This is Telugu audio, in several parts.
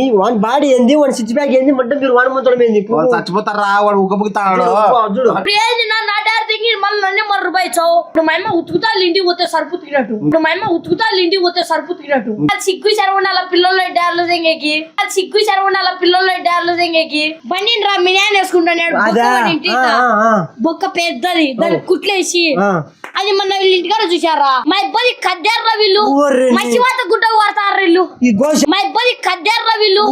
మీ వాడి బాడీ ఏంది? వాడి సిక్స్ ప్యాక్ ఏంది? మొత్తం మీరు వాడి మొత్తం ఏంది చచ్చిపోతారా వాడు. ఉగ్గబుగుతాడు చూడు. మళ్ళీ నన్నే మర్ర ఇచ్చావు? ఇప్పుడు మా అమ్మ ఉతుకుతాలు ఇంటికి పోతే సరుపు తినట్టు. ఇప్పుడు మా అమ్మ ఉతుకుతాలు ఇంటికి పోతే సరుపు తినట్టు. సిగ్గు శరవణాల పిల్లలు డార్లు అది సిగ్గు శరవణాల పిల్లలు డార్లు బండి రా వేసుకుంటాడు ఆ. బొక్క పెద్దది దాన్ని కుట్లేసి. అది మొన్న వీళ్ళ ఇంటికాడ చూసారా మా ఇబ్బంది కద్దారా వీళ్ళు. మసివాత గుడ్డ కొడతారు వీళ్ళు. మా ఇబ్బంది కద్దారా వీళ్ళు.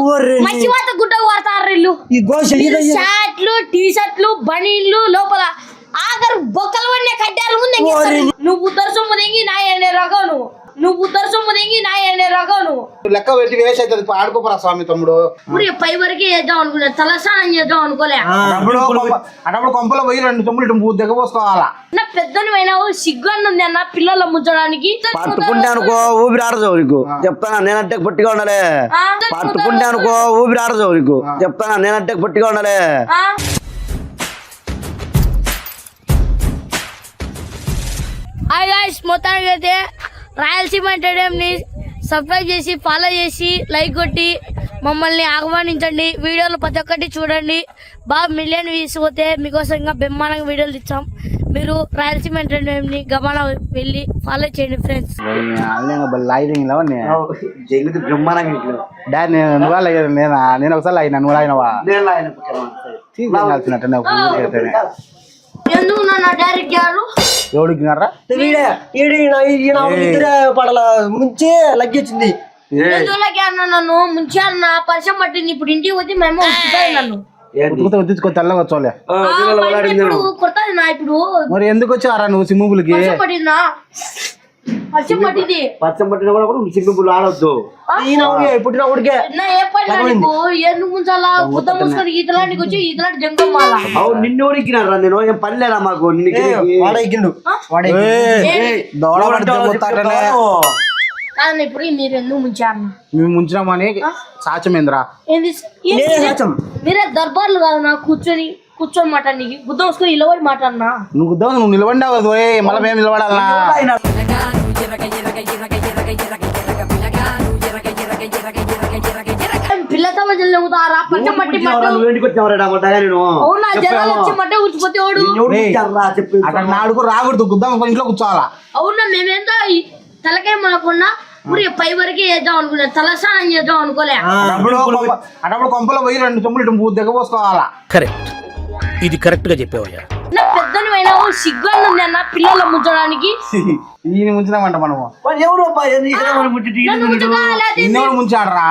మసివాత గుడ్డ కొడతారు వీళ్ళు. వీళ్ళు షర్ట్లు టీ షర్ట్లు బనీన్లు లోపల ఆఖరు బొక్కలు పడిన కట్టారు ముందు. నువ్వు సొమ్ము తెంగి నా అనే రకను నువ్వు ఉద్దర సొమ్ము తెంగి నా అనే రకను లెక్క పెట్టి వేసి అవుతుంది. ఆడుకోపరా స్వామి తమ్ముడు. ఇప్పుడు పై వరకు చేద్దాం అనుకున్నా తలస్నానం చేద్దాం అనుకోలే. అప్పుడు అప్పుడు కొంపలో పోయి రెండు తమ్ముడు ఇటు మూడు దగ్గర పోసుకోవాలా? నా పెద్దను సిగ్గు అన్నది అన్న పిల్లల ముంచడానికి పట్టుకుంటే అనుకో ఊపిరి ఆడదు నీకు. చెప్తానా నేనంటే పొట్టిగా ఉండాలి? పట్టుకుంటే అనుకో ఊపిరి ఆడదు నీకు. చెప్తానా నేనంటే పొట్టిగా ఉండాలి? హాయ్ గాయ్స్ మొత్తానికి అయితే రాయలసీమ ఎంటర్టైన్మెంట్ని సబ్స్క్రైబ్ చేసి ఫాలో చేసి లైక్ కొట్టి మమ్మల్ని ఆహ్వానించండి. వీడియోలు ప్రతి ఒక్కటి చూడండి. బాగా మిలియన్ వ్యూస్ పోతే మీకోసం ఇంకా బ్రహ్మాండంగా వీడియోలు ఇచ్చాం మీరు రాయలసీమ ఎంటర్టైన్మెంట్ని గమన వెళ్ళి ఫాలో చేయండి ఫ్రెండ్స్ డాడీ నేను నువ్వు లాగాను నేనా నేను ఒకసారి నువ్వు ఎందుకు నా డైరెక్ట్ గారు? ఎవడికినారా వీడే ఈడు ఈయన ఈయన ఇద్దరే పడల ముంచి లగ్గించింది అన్న నన్ను? ముంచి అన్న పరిచయం పట్టింది. ఇప్పుడు ఇంటికి పోతే మేము ఉతుకుతాయి నన్ను. ఉతుకుతా ఉద్దించుకో తెల్లగా వచ్చోలే ఆ, పైన ఇప్పుడు కొడతాది నా ఇప్పుడు? మరి ఎందుకు వచ్చారా నువ్వు పట్టింది? పచ్చం పట్టిన కూడా నువ్వు సింగిల్ ఆడొద్దు. పుట్టిన నీకు? అవును నిన్ను ఎవరికినారా నేను? ఏం పని లేదా మాకు? నిన్ను ఇప్పుడు మీరు ఎందుకు ముంచారు? మేము ముంచినామని సాచమేంద్రా. మీరే దర్బార్లు కాదు నా కూర్చొని. కూర్చొని మాట నీకు గుద్ద మూసుకొని ఇలవడి మాట అన్నా నువ్వు గుద్దావు నువ్వు నిలబడినావు కదా ఓయ్, మళ్ళీ మేము నిలబడాలనా పిల్లతో జల్లుతారా మట్టి మట్టు నేను? అవునా జనాలు వచ్చి మట్ట అక్కడ నాడుకు రాకూడదు గుద్దాం ఇంట్లో కూర్చోవాలా? అవునా మేమేందో ఈ తలకాయ మనకున్నా ఊరి పై వరకే చేద్దాం అనుకున్నా తలస్నానం చేద్దాం అనుకోలే. అప్పుడు కొంప- అప్పుడు కొంపలో పోయి రెండు తమ్ముడు ఇటు దగ్గర పోసుకోవాలా? కరెక్ట్. ఇది కరెక్ట్గా చెప్పావయ్యా. నా పెద్దను అయినావు సిగ్గు అన్నది అన్న పిల్లల ముంచడానికి ఈయన ముంచినామంట మనము. మరి ఎవరు ముంచాడరా?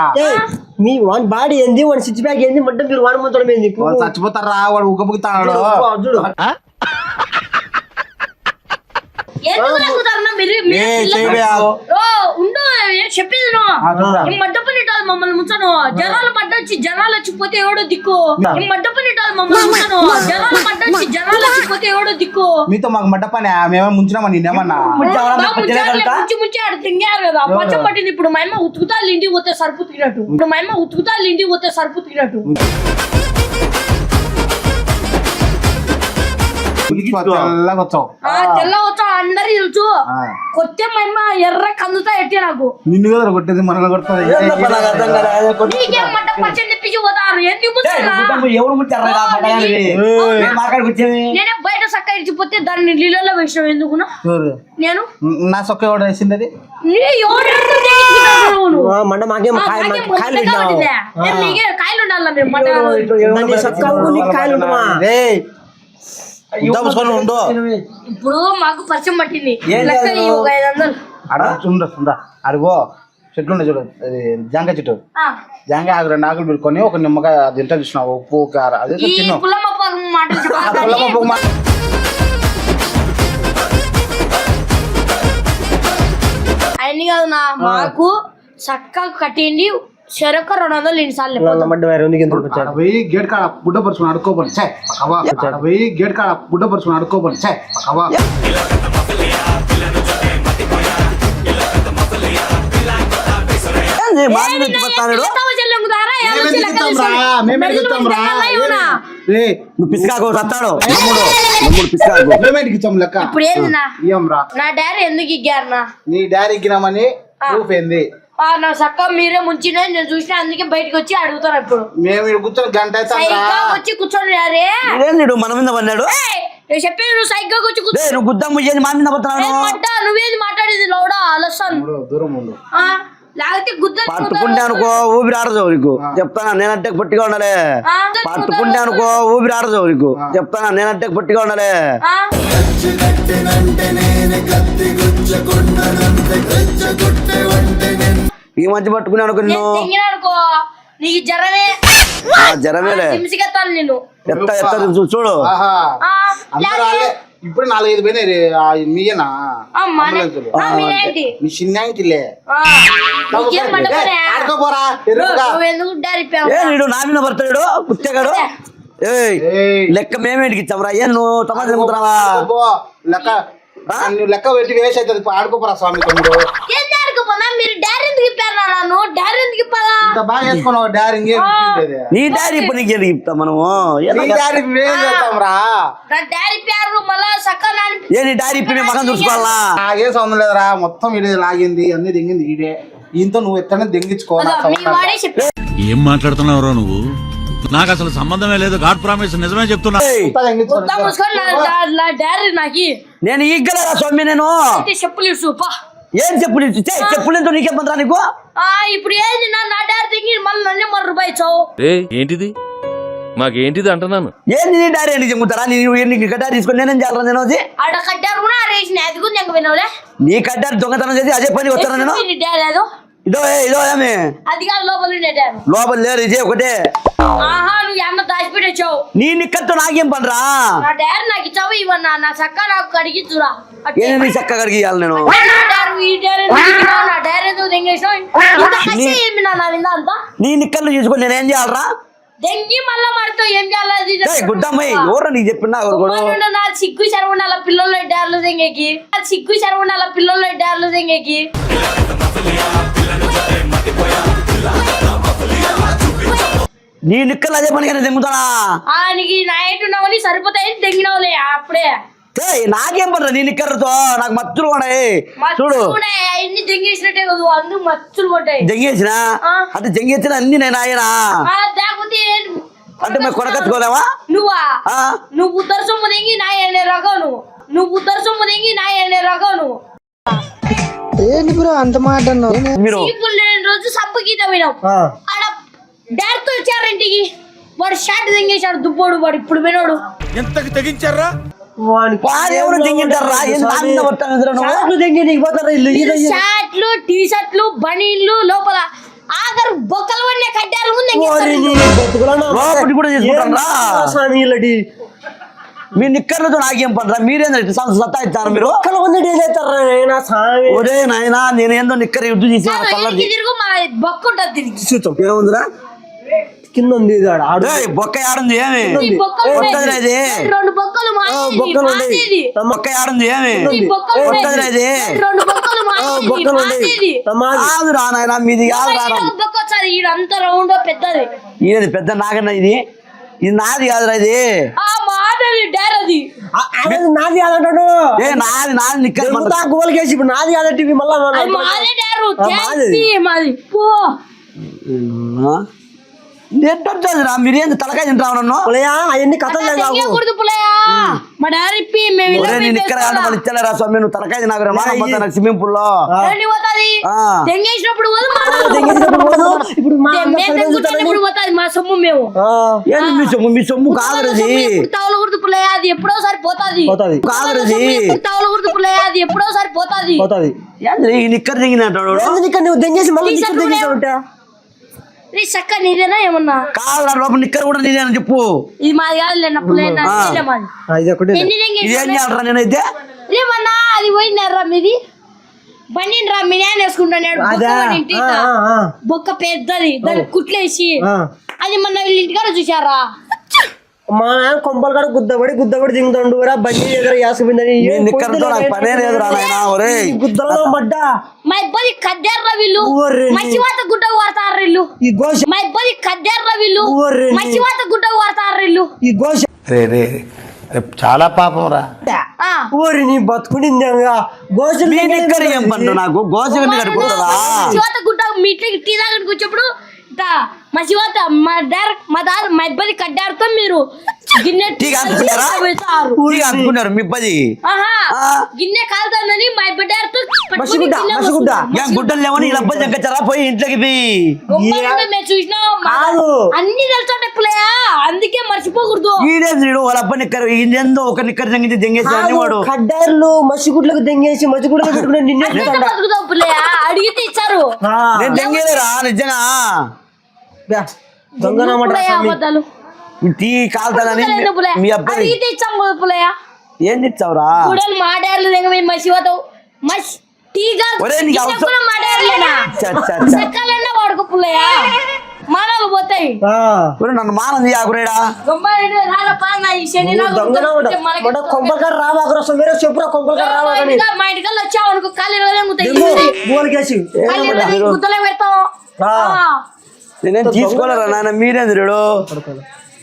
మీ వాడి బాడీ ఏంది? వాడి ఏంది? మొత్తం మీరు వాడి ఏంది చచ్చిపోతారా వాడు ఉగ్గబుగుతాడు చూడు ఎందుకు లాగుతారన్నా మీరు మీరు ఏ పిల్ల- చేయబే ఓ ఉండు చెప్పేది మమ్మల్ని ముంచను. జనాలు పడ్డొచ్చి జనాలు వచ్చిపోతే ఎవడో దిక్కు. ఈ మడ్డ పని ఇట్టాలి మమ్మల్ని ముంచను. జనాలు పడ్డొచ్చి జనాలు వచ్చిపోతే ఎవడో దిక్కు. మీతో మాకు మడ్డ పని మేమేమో ముంచినామా నేనేమన్నా ముంచి ముంచి ఆడ తింగారు కదా. పచ్చం పట్టింది. ఇప్పుడు మా అమ్మ ఉతుకుతాలు ఇంటికి పోతే సరుపు తినట్టు ఇప్పుడు మా అమ్మ ఉతుకుతాలు ఇంటికి పోతే సరుపు తినట్టు తెల్లగా అందరు తెలుసు. కొత్త మా అమ్మ ఎర్ర కందుతా ఎట్టి నాకు. నిన్ను కదా కొట్టేది మనల్ని ఎందుకు నేనే బయట సక్క ఇడిచిపోతే దాన్ని నీళ్ళలో ఎందుకునా ఎవరు? నేను? నా సొక్క ఎవడు వేసింది? అది మండ మాకేం కాయలు ఉండాలా మట కాయలు ఉండు. ఇప్పుడు మాకు పరిచయం పట్టింది. ఏం లెక్క చేయాలి? ఇయ్యి ఒక ఐదు వందలు అడ ఉండు ఉందా అడుగో. చెట్లు ఉన్నాయి చూడు. అది జాంకాయ చెట్టు. ఆ, జాంకాయ ఆకు రెండు ఆకులు పెట్టుకొని ఒక నిమ్మకాయ అది తింటా చూసినావు ఉప్పు కారం అదే తిన్నావు? అన్ని కాదు నా మాకు చక్కగా కట్టిండి చెరొక్క రెండు వందలు పోయి గేట్ కాడ బుడ్డ పరుచుకుని పక్కవా. ఆడ పోయి గేట్ కాడ బుడ్డ పరుచుకుని పక్కవా. నువ్వు పిసికాకు పిసికాకు. లెక్క? ఇప్పుడు ఏంది నా? నా డాడీ ఎందుకు ఇగ్గారు నా? నీ డాడీ ఎక్కినామని ప్రూఫ్ ఏంది? నా సక్క మీరే ముంచిన నేను చూసిన అందుకే బయటకు వచ్చి అడుగుతాను ఇప్పుడు. మేము ఇక్కడ కూర్చొని గంట అవుతాం సైగ్గా వచ్చి కూర్చోండి వీడు మన మీద పడినాడు ఏయ్, నేను చెప్పేది నువ్వు సైగ్గా వచ్చి కూర్చో. నువ్వు గుద్దాము ఏంది మా మీద పడుతున్నాను నువ్వేది మాట్లాడేది? లౌడా అలస్తాను దూరం పట్టుకుంటే అనుకో ఊపిరి ఆడదు నీకు. చెప్తానా? నేనంటే పొట్టిగా ఉండాలి. పట్టుకుంటే అనుకో ఊపిరి ఆడదు నీకు. చెప్తానా? నేనంటే పొట్టిగా ఉండాలి. ఈ మధ్య పట్టుకునే అనుకో నిన్ను. నీకు జ్వరమే. నేను ఎత్త చూడు. ఇప్పుడు నాలుగైదు పోయినాయి మీయేనా? మీ చిన్న ఇంటిలే ఆ, నీకేం మండపనే? ఆడుకోపోరా నా మీద పడతాడు ఏయ్. లెక్క మేమేంటికి ఇచ్చాంరా? ఏ నువ్వు తిరుగుతున్నావా ఆడుకోపో. లెక్క. నువ్వు లెక్క పెట్టి వేస్ట్ అవుతుంది. ఆడుకోపోరా స్వామి తమ్ముడు. మీరు డారీ ఎందుకు ఇప్పారు నన్ను? డారీ ఎందుకు ఇప్పాలా ఇంత బాగా వేసుకున్నావు డారీ. నీ డాడీ ఇప్పుడు నీకు ఎందుకు చెప్తాం మనము? నీ డారీ మేం చేస్తాం రా? నా డారీ పేరు మళ్ళా సక్క నాన్న ఏ నీ డాడీ ఇప్పుడు మీ మగం చూసుకోవాలా? నాకేం లేదురా మొత్తం ఇడే లాగింది అన్ని దింగింది ఈడే. ఈయంతో నువ్వు ఎత్తనే దింగించుకో నాకు అదో, మీ సంబంధం వాడే చెప్పాడు. ఏం మాట్లాడుతున్నావురా నువ్వు? నాకు అసలు సంబంధమే లేదు గాడ్ ప్రామిస్ నిజమే చెప్తున్నా. నేను ఇగ్గలరా స్వామి నేను? చెప్పులు ఇచ్చు పా. ఏం చెప్పులు ఇచ్చి చే, చెప్పులతో నీకేం పని నీకు? ఆ ఇప్పుడు ఏంది నా నా డారీ దిగి మళ్ళీ నన్నే మర్రు బయచావు ఏ ఏంటిది? మాకేంటిది అంటున్నాను? ఏంది నీ డాడీ ఎందుకు చెమ్ముతారా నీవు నీకు కట్టారు తీసుకొని నేనేం చేయాలరా నేను అది? ఆడ కట్టారు కూడా ఆరేసిన అది కూడా నేను వినవులే. నీ కట్టారు దొంగతనం చేసి అదే పని వస్తారా నేను? నీ డాడీ అదో? ఇదో ఇదో ఏమి? అది కాదు లోపల డాడీ. లోపల లేరు ఇదే ఒకటే. ఆహా నువ్వు అన్న దాచిపెట్టేచ్చావు నీ నిక్కతో నాకేం పనిరా? నా డాడీ నాకు ఇచ్చావు ఇవన్నా నా సక్క నాకు కడిగిచ్చురా. ఏంది నీ చక్క కడిగి ఇవ్వాలి నేను? చూసుకొని నేనేం చేయాలరా? దెంగి మళ్ళా ఏం చేయాలి? గుడ్డమ్మాయి ఎవరు నీకు చెప్పినా నా సిగ్గు శరవుండాల పిల్లలు దెంగేకి? నా సిగ్గు శరవుండాల పిల్లలు దెంగేకి? నీ నిక్కర్లు అదే పని తెమ్ముతానా ఆయనకి నైట్ ఉన్నావని సరిపోతాయి దెంగినవులే అప్పుడే. నాకేం పని నీ నిక్కర్లతో నాకు మత్తులు ఉన్నాయి చూడు. జంగేసిన. అంటే జంగేసిన అన్ని నేను ఆయనా అంటే మేము కొనకత్తుకోలేవా నువ్వా? ఆ? నువ్వు సొమ్ము తెంగి నా ఎన్నే రకం నువ్వు నువ్వు సొమ్ము తెంగి నా ఎన్నే రకం నువ్వు మీరు ఇప్పుడు నేను రోజు సబ్బు గీత వినాం. ఆడ డాడ్తో వచ్చారు ఇంటికి. వాడు షర్ట్ తెంగేశాడు దుబ్బోడు వాడు ఇప్పుడు వినోడు. ఎంతకి తెగించారా? వాడు ఇది. షర్ట్లు టీ షర్ట్లు బనీన్లు లోపల ఆఖరు బొక్కలు పడిన కట్టారు ముందు ఓరి నీ బతుకులన్నా. లోపలికి కూడా తీసుకుంటాం రా. ఏం స్వామి ఇల్లటి? మీ నిక్కర్లతో నాకేం పడరా మీరేంద్ర సత్తా ఇస్తారు మీరు? ఒక్కల ఉంది నాయనా స్వామి. ఒరే నాయనా నేను ఏందో నిక్కర్ యుద్ధం చేసి చూద్దాం. ఏముందిరా? కింద ఉంది బొక్క ఆడుంది ఏమి? ఈ బొక్కలు రెండు బొక్క ఆడుంది ఏమి? బొక్కలు కాదు నాయనా మీది కాదు ఈడంత రౌండ్ పెద్దది. ఇది పెద్ద నాగన్న ఇది. ఇది నాది కాదురా ఇది నాది కాదంటాడు. ఏ నాది నాది నిక్కర్ దెంగుతా గోల్కేసి ఇప్పుడు నాది కాదంటే మళ్ళా మాదే పో రా మీరు ఏంది తలకాయ పులయా అవన్నీ కథలు మా డాడీ ఇప్పి మేము నేను ఇక్కడ ఇచ్చలేరా స్వామి నువ్వు తలకాయ తినాకురా స్విమ్మింగ్ పూల్లో మా సొమ్ము సొమ్ము? కాదురది అది. ఎప్పుడోసారి పోతాది. కాదురది అది. ఎప్పుడోసారి పోతాది. పోతాది. ఏంది ఈ నిక్కర్ దిగినట్టు ఇక్కడ నువ్వు దెంగేసి మళ్ళీ దెంగేసి కూడా- ఉంటా నీ చక్క నీదేనా ఏమన్నా? కాదురా లోపల నిక్కర్ కూడా నీదేని చెప్పు. ఇది మాది కాదు లేనా. నాది మాది. ఇది ఒకటి ఇది చేయాలరా నేనైతే? ఏమన్నా అది పోయిందారా మీది. బండి రా మీ నాయన వేసుకుంటాడు బొక్క పెద్దది దాన్ని కుట్లేసి. ఆ. అది మన వీళ్ళ ఇంటికాడ చూసారా మా నాన్న కొంపలు కాడ గుద్దబడి గుద్దబడి దిగుతాడు రా బండి దగ్గర యాసపోయిందని నీ నిక్కర్తో నాకు పనే లేదు రా నాయనా ఒరే గుద్దలో మడ్డా మా ఇబ్బంది కద్దారా వీళ్ళు ఓర్రే నీ. మంచి వాత గుడ్డకు వాడతారు గోష మా ఇబ్బంది కద్దారా వీళ్ళు ఓర్రే నీ. మంచి వాత గుడ్డకు వాడతారు గోష రే రే చాలా పాపం రా. ఆ, ఊరి నీ బతుకునింది ఏం పండు నాకు? కడుపుతుందా శివత మీ ఇంటికి టీ తాగడానికి వచ్చినప్పుడు ఇట్లా మా శివత మా డైరెక్ట్ మా దారి మా ఇబ్బంది కట్టారుతో మీరు గిన్నె అందుకున్నారు మీ ఆ. గిన్నె కాలుతుందని మా. ఏం గుడ్డలు లేవని ఇలా అబ్బాయి చక్కచ్చరా పోయి ఇంట్లోకి కాదు. అన్ని తెలుసా పిల్లయా. అందుకే మర్చిపోకూడదు. వాళ్ళ అబ్బాయి నిక్కరు ఏందో ఒక నిక్కరు జంగేసి అన్ని వాడు కడ్డారులు మసిగుడ్లకు దెంగేసి మసిగుడ్లకు పెట్టుకుని నిన్నే పిల్లయా. అడిగితే ఇచ్చారు ఆ, నేను జంగేలేరా నిజంగా. దొంగ టీ కాలుతానని? మీ అబ్బాయి అడిగితే ఇచ్చాం కదా పుల్లయ్య ఏం తెచ్చావురా? కూడలు మాడారులు దగ్గర మేము మసిపోతా మసి టీగా ఒరేయ్, నీకు అవసరం- మాడారులేనా చ, చ, చ. చెక్కలన్నా వాడుకో పుల్లయ్య మానాలు పోతాయి. ఆ, ఒరేయ్, నన్ను మానం చేయకురేడా? కొంపలకాడ రావాకురా స్వామి, వేరే చెప్పురా రావాకని ఇంటికి- మా ఇంటికల్లా వచ్చావు అనుకో ఖాళీ రోజే గుతాయి దెంగు, గోలికేసి ఖాళీ రోజే గుత్తలే పెడతాం ఆ. ఆ. నేనేం తీసుకోలేరా నాయన మీరేంద్రుడు